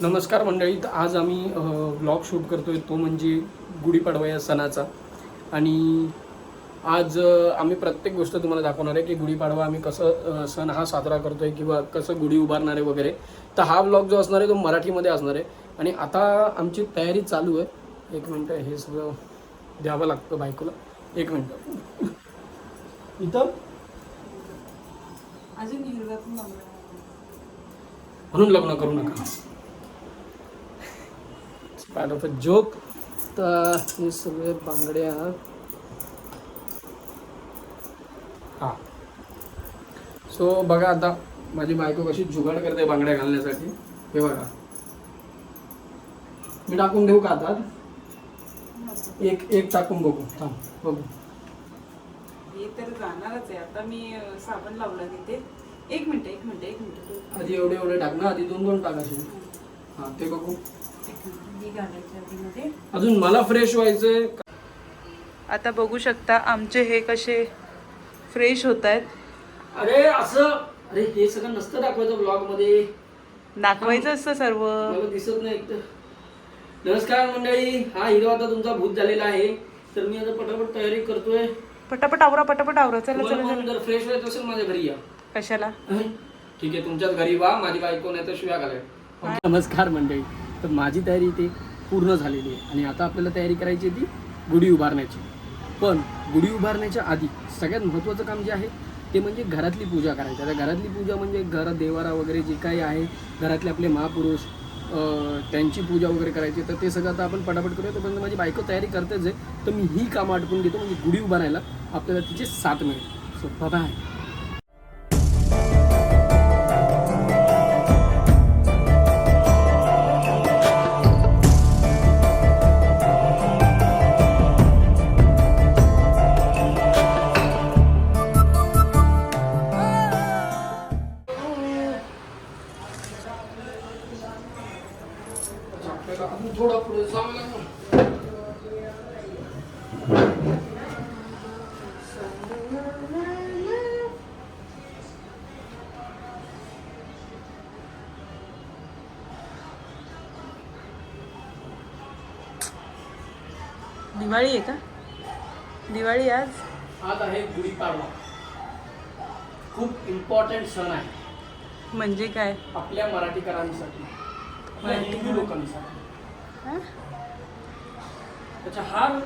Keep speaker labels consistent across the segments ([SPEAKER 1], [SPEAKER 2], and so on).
[SPEAKER 1] नमस्कार मंडळी तर आज आम्ही ब्लॉग शूट करतोय तो म्हणजे गुढीपाडवा या सणाचा. आणि आज आम्ही प्रत्येक गोष्ट तुम्हाला दाखवणार आहे की गुढीपाडवा आम्ही कसं सण हा साजरा करतोय किंवा कसं गुढी उभारणार आहे वगैरे. तर हा ब्लॉग जो असणार आहे तो मराठीमध्ये असणार आहे. आणि आता आमची तयारी चालू आहे. एक मिनटं हे सगळं द्यावं लागतं बायकोला. एक मिनटं. इथं? म्हणून लग्न करू नका. पार्ट ऑफ अ जोक तर हे सगळे बांगड्या हा सो बघा आता माझी बायको कशी जुगाड करते बांगड्या घालण्यासाठी हे बघा मी टाकून देऊ का आता एक एक टाकून बघू थांब बघू
[SPEAKER 2] हे तर जाणारच आहे. आता मी साबण लावला तिथे. एक मिनिट एक मिनिट एक मिनिट.
[SPEAKER 1] आधी एवढे एवढे टाक ना. आधी दोन दोन टाकायचे हा ते बघू. अजून मला फ्रेश व्हायचंय.
[SPEAKER 2] आता बघू शकता आमचे हे कसे फ्रेश होत आहेत.
[SPEAKER 1] अरे असं अरे हे सगळं नसतं दाखवायचं ब्लॉगमध्ये
[SPEAKER 2] दाखवायचं असतं सर्व.
[SPEAKER 1] मला दिसत नाही नमस्कार मंडळी हा हिरो आता तुमचा भूत झालेला आहे. तर मी आता पटापट तयारी करतोय.
[SPEAKER 2] पटापट आवरा पटापट आवरा. चला चला
[SPEAKER 1] जर फ्रेश व्हायचं असेल माझ्या घरी या.
[SPEAKER 2] कशाला?
[SPEAKER 1] ठीक आहे तुमच्याच घरी वा. माझी बायको नाही तर शिव्या घालेल नमस्कार मंडळी. तर माझी तयारी इथे पूर्ण झालेली आहे. आणि आता आपल्याला तयारी करायची आहे ती गुढी उभारण्याची. पण गुढी उभारण्याच्या आधी सगळ्यात महत्त्वाचं काम जे आहे ते म्हणजे घरातली पूजा करायची. आता घरातली पूजा म्हणजे घर देवारा वगैरे जे काही आहे घरातले आपले महापुरुष त्यांची पूजा वगैरे करायची. तर ते सगळं आता आपण पटापट करूया. तोपर्यंत माझी बायको तयारी करतेच आहे. तर मी ही कामं आटपून घेतो म्हणजे गुढी उभारायला आपल्याला तिचे साथ मिळेल. सो बाय
[SPEAKER 2] दिवाळी आहे का? दिवाळी आज?
[SPEAKER 1] आज आहे गुढीपाडवा खूप इम्पॉर्टंट सण आहे.
[SPEAKER 2] म्हणजे काय?
[SPEAKER 1] आपल्या मराठीकरांसाठी. आपल्या
[SPEAKER 2] मराठी-
[SPEAKER 1] हिंदू लोकांसाठी.
[SPEAKER 2] हा?
[SPEAKER 1] त्याचा हार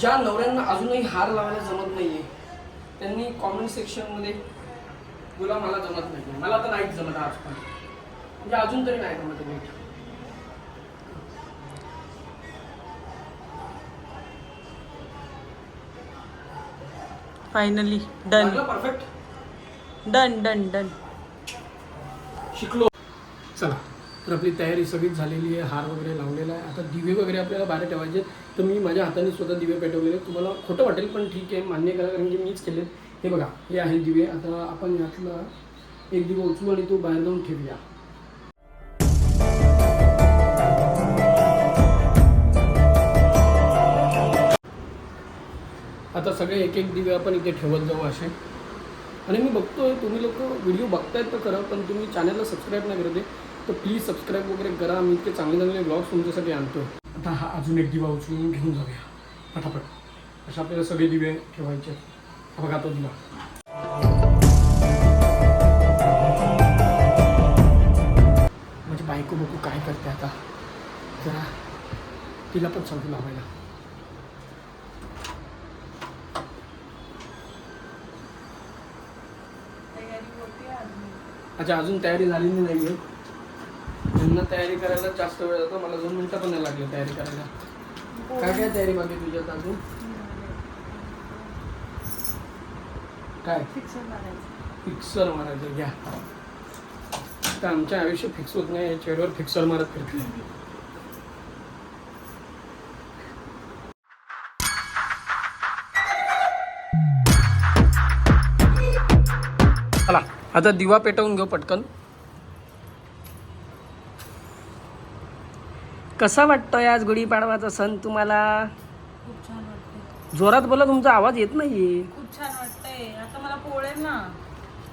[SPEAKER 1] ज्या नवऱ्यांना अजूनही हार लावायला जमत नाहीये त्यांनी कॉमेंट सेक्शनमध्ये बोला मला जमत नाही मला तर नाहीच जमत आज पण. म्हणजे अजून तरी नाही जमत नीट
[SPEAKER 2] finally done
[SPEAKER 1] perfect
[SPEAKER 2] done done done
[SPEAKER 1] शिकलो. चला तर आपली तयारी सगळीच झालेली आहे हार वगैरे लावलेला आहे. आता दिवे वगैरे आपल्याला बाहेर ठेवायचे. तर मी माझ्या हाताने स्वतः दिवे पेटवलेले. तुम्हाला खोटं वाटेल पण ठीक आहे मान्य करा कारण की मीच केले हे बघा हे आहे दिवे. आता आपण यातला एक दिवा उचलू आणि तो बाहेर जाऊन ठेवूया. आता सगळे एक एक दिवे आपण इथे ठेवत जाऊ असे. आणि मी बघतोय तुम्ही लोक व्हिडिओ बघतायत तर खरं पण तुम्ही चॅनलला सबस्क्राईब नाही करत आहे तर प्लीज सबस्क्राईब वगैरे करा. मी इतके चांगले चांगले ब्लॉग्स तुमच्यासाठी आणतो आता हा अजून एक दिवा उचलून घेऊन जाऊया. पटापट. अशा आपल्याला सगळे दिवे ठेवायचे आहेत. बघा तो दिवा. माझी बायको बघू काय करते आता? जरा तिला पण सांगू लावायला. अच्छा अजून तयारी झालेली नाही आहे. त्यांना तयारी करायला जास्त वेळ जातो. मला दोन मिनटं पण नाही लागले तयारी करायला. काय काय तयारी बाकी तुझ्यात अजून? काय? फिक्सर मारायचं. घ्या. तर आमच्या आयुष्य फिक्स होत नाही. चेअरवर फिक्सर मारत फिरते आता दिवा पेटवून घेऊ पटकन. कसा वाटतोय आज गुढीपाडवाचा सण तुम्हाला?
[SPEAKER 2] खूप छान वाटतंय.
[SPEAKER 1] जोरात बोला तुमचा आवाज येत नाहीये.
[SPEAKER 2] खूप छान वाटतंय. आता मला पोळेल ना.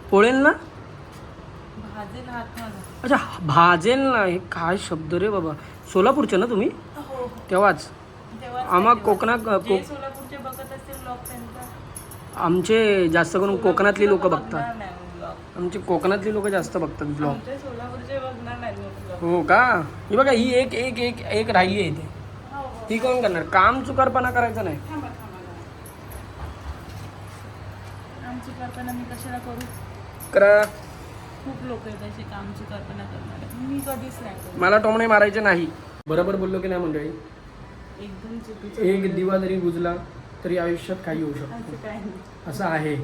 [SPEAKER 1] पोळेल ना?
[SPEAKER 2] भाजी भाजेल हात माझा.
[SPEAKER 1] अच्छा भाजेल ना. हे काय शब्द रे बाबा. सोलापूरचे ना तुम्ही?
[SPEAKER 2] हो
[SPEAKER 1] तेव्हाच.
[SPEAKER 2] तेव्हा
[SPEAKER 1] आम्हा कोकणात
[SPEAKER 2] जे
[SPEAKER 1] कोक
[SPEAKER 2] सोलापूरचे बघत असतील ब्लॉग त्यांचा.
[SPEAKER 1] आमचे जास्त करून कोकणातली लोक बघतात.
[SPEAKER 2] बघणार नाही. ब्लॉग
[SPEAKER 1] आमची कोकणातली लोक जास्त बघतात ब्लॉग
[SPEAKER 2] आमचे सोलापूरचे बघणार नाही ब्लॉग
[SPEAKER 1] हो का? ही बघा ही एक एक एक एक राहिली आहे इथे.
[SPEAKER 2] हो हो.
[SPEAKER 1] ती कोण करणार? काम चुकारपणा करायचा नाही.
[SPEAKER 2] थांबा थांबा जरा. आमची कल्पना मी कशाला करू?
[SPEAKER 1] करा.
[SPEAKER 2] खूप लोक आहेत असे कामची कल्पना करणारे. मी कधीच नाही करू.
[SPEAKER 1] मला टोमणे मारायचे नाही. बरोबर बोललो की नाही मंडळी?
[SPEAKER 2] एकदम चुकीचं
[SPEAKER 1] एक दिवा जरी बुजला तरी आयुष्यात काही होऊ शकतो
[SPEAKER 2] असं काय नाही.
[SPEAKER 1] असं आहे.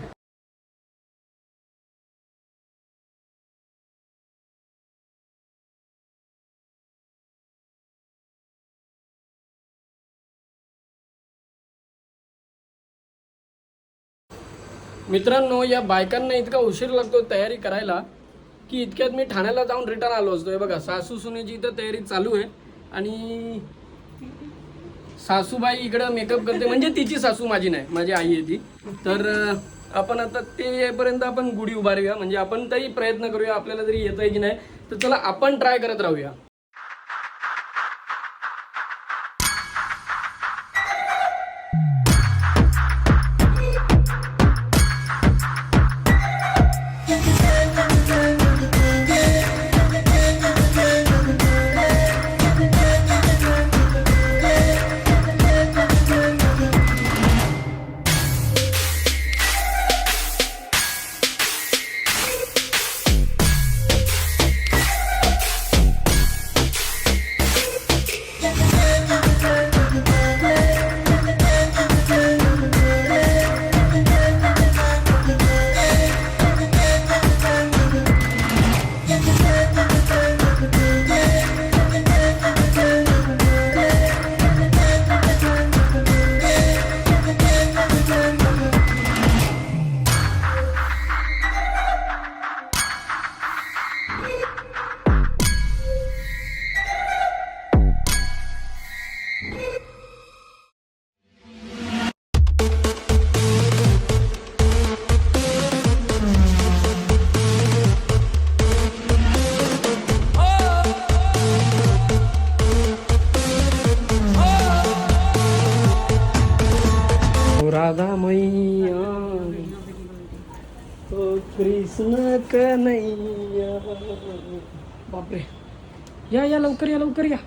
[SPEAKER 1] मित्रांनो या बायकांना इतका उशीर लागतो तयारी करायला की इतक्यात मी ठाण्याला जाऊन रिटर्न आलो असतो. हे बघा सासू सुनेची इथं तयारी चालू आहे. आणि सासूबाई इकडं मेकअप करते. म्हणजे तिची सासू माझी नाही माझी आई आहे ती. तर आपण आता ते येईपर्यंत आपण गुढी उभारूया. म्हणजे आपण तरी प्रयत्न करूया आपल्याला जरी येतंय की नाही. तर चला आपण ट्राय करत राहूया. बापरे. या या लवकर या लवकर या.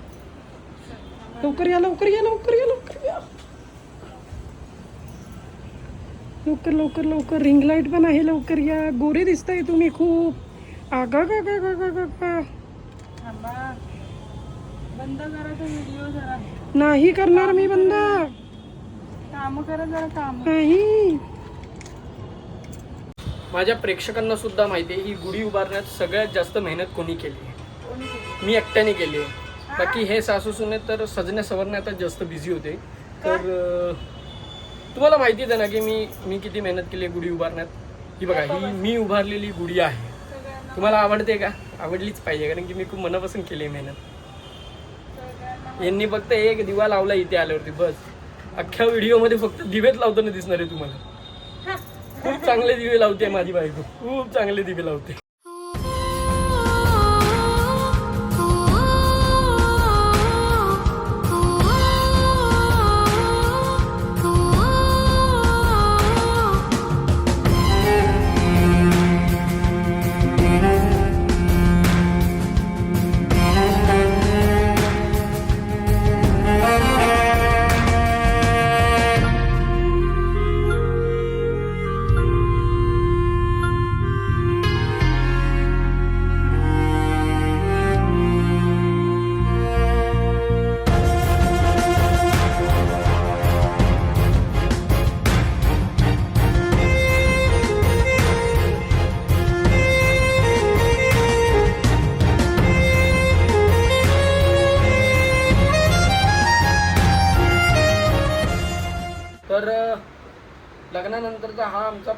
[SPEAKER 1] लवकर या लवकर या लवकर या लवकर या. लवकर लवकर लवकर. रिंग लाइट पण आहे लवकर या. गोरे दिसताय तुम्ही खूप. आगा गा गा गा गा गा गा.
[SPEAKER 2] बंद करा तो व्हिडिओ जरा.
[SPEAKER 1] नाही करणार मी बंद.
[SPEAKER 2] काम करा जरा काम.
[SPEAKER 1] नाही. माझ्या प्रेक्षकांना सुद्धा माहिती आहे ही गुढी उभारण्यात सगळ्यात जास्त मेहनत कोणी केली आहे? मी एकट्याने केली. आहे बाकी हे सासू सुने तर सजण्या सवरण्यातच जास्त बिझी होते. तर तुम्हाला माहितीच आहे ना की मी मी किती मेहनत केली आहे गुढी उभारण्यात? ही बघा ही मी उभारलेली गुढी आहे. तुम्हाला आवडते का? आवडलीच पाहिजे कारण की मी खूप मनापासून केली आहे मेहनत. यांनी फक्त एक दिवा लावला इथे आल्यावरती बस. अख्ख्या व्हिडिओमध्ये फक्त दिवेच लावताना दिसणार आहे तुम्हाला. खूप चांगले दिवे लावते माझी बायको. खूप चांगले दिवे लावते.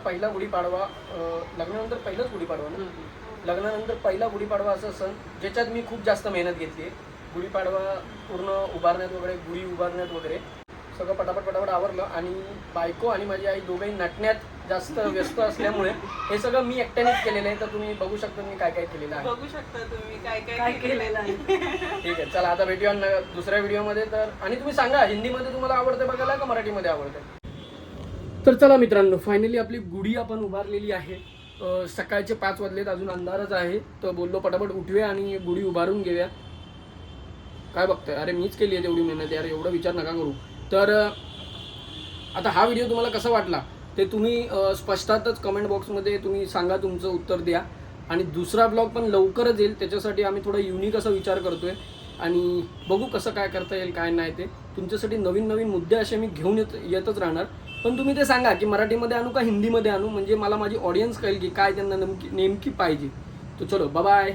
[SPEAKER 1] पहिला गुढीपाडवा लग्नानंतर पहिलाच गुढीपाडवा ना? लग्नानंतर पहिला गुढीपाडवा असा सण ज्याच्यात मी खूप जास्त मेहनत घेतली आहे. गुढीपाडवा पूर्ण उभारण्यात वगैरे गुढी उभारण्यात वगैरे सगळं पटापट पटापट आवरलं आणि बायको आणि माझी आई दोघंही नटण्यात जास्त व्यस्त असल्यामुळे हे सगळं मी एकट्यानेच केलेलं आहे. तर तुम्ही बघू शकता मी काय काय केलेलं आहे.
[SPEAKER 2] बघू शकता तुम्ही काय
[SPEAKER 3] काय केलेलं आहे.
[SPEAKER 1] ठीक आहे चला आता भेटूया न- दुसऱ्या व्हिडिओमध्ये तर. आणि तुम्ही सांगा हिंदीमध्ये तुम्हाला आवडते बघायला का मराठीमध्ये आवडते तर चला मित्रांनो फायनली आपली गुढी आपण उभारलेली आहे. सकाळचे पाच वाजलेत अजून अंधारच आहे. तर बोललो पटापट उठूया आणि गुढी उभारून घेऊया. काय बघतोय? अरे मीच केली आहे तेवढी मेहनत यार एवढा विचार नका करू. तर आता हा व्हिडिओ तुम्हाला कसा वाटला? ते तुम्ही स्पष्टातच कमेंट बॉक्समध्ये तुम्ही सांगा तुमचं उत्तर द्या. आणि दुसरा ब्लॉग पण लवकरच येईल त्याच्यासाठी आम्ही थोडा युनिक असा विचार करतोय. आणि बघू कसं काय करता येईल काय नाही ते. तुमच्यासाठी नवीन नवीन मुद्दे असे मी घेऊन येत येतच राहणार. पण तुम्ही ते सांगा की मराठीमध्ये आणू का हिंदीमध्ये आणू? म्हणजे मला माझी ऑडियन्स कळेल की काय त्यांना नेमकी नेमकी पाहिजे. तर चलो बाय